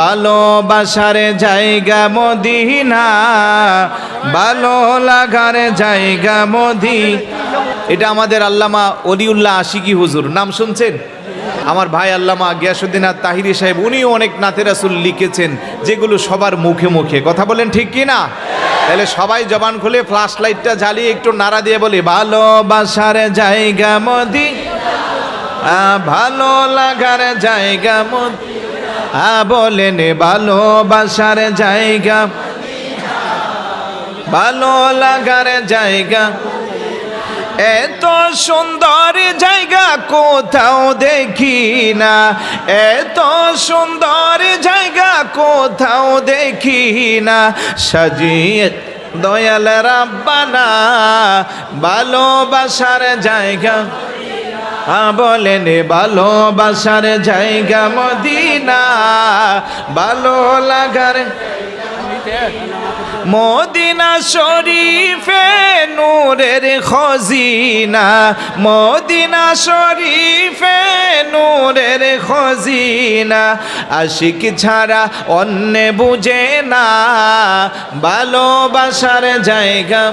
ভালোবাসার জায়গা মদিনা, ভালো লাগার জায়গা মদি এটা আমাদের আল্লামা অলিউল্লাহ আশিকি হুজুর, নাম শুনছেন? আমার ভাই আল্লামা গিয়াসুদ্দিন আর তাহিরি সাহেব, উনিও অনেক নাতে রাসুল লিখেছেন, যেগুলো সবার মুখে মুখে। কথা বলেন ঠিক কি না? তাহলে সবাই জবান খুলে ফ্লাশ লাইটটা জ্বালিয়ে একটু নাড়া দিয়ে বলি, ভালোবাসার জায়গা মদি ভালো লাগার জায়গা মদি আ বলেন ভালোবাসার জায়গা। ভালো লাগার জায়গা। এত সুন্দর জায়গা কোথাও দেখি না। এত সুন্দর জায়গা কোথাও দেখি না। সাজিয়ে দয়াল রাব্বানা, ভালোবাসার জায়গা। বলেন, ভালোবাসার জায়গা মদিনা। ভালো লাগার মদিনা শরীফে নূরের খজিনা। মদিনা শরীফে নূরের খজিনা। আশিক ছাড়া অন্য বুঝে না। ভালোবাসার জায়গা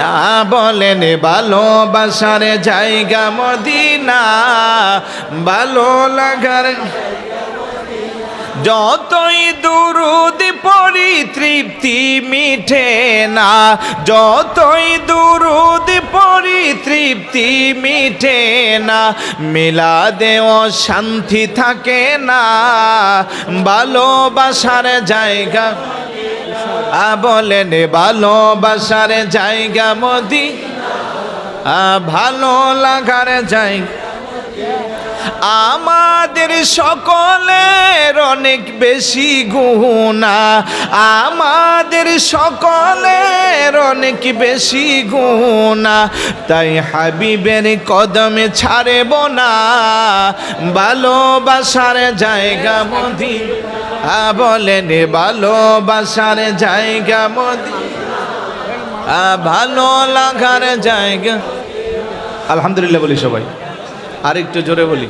না বলেন ভালোবাসার জায়গা মদিনা, ভালো লাগার যতই দুরুদ পড়ি তৃপ্তি মিঠে না, যতই দুরুদ পড়ি তৃপ্তি মিঠে না মিলা দেও শান্তি থাকে না, ভালোবাসার জায়গা বলেন ভালোবাসার জায়গা মোদি। ভালো লাগার জায়গা। আমাদের সকলের অনেক বেশি গুণা। আমাদের সকলের অনেক বেশি গুণা। তাই হাবিবের কদমে ছাড়ব না। ভালোবাসার জায়গা মদি। আ বলেন ভালোবাসার জায়গা মদি। আ ভালো লাগার জায়গা। আলহামদুলিল্লাহ বলি সবাই। আরেকটু জোরে বলি।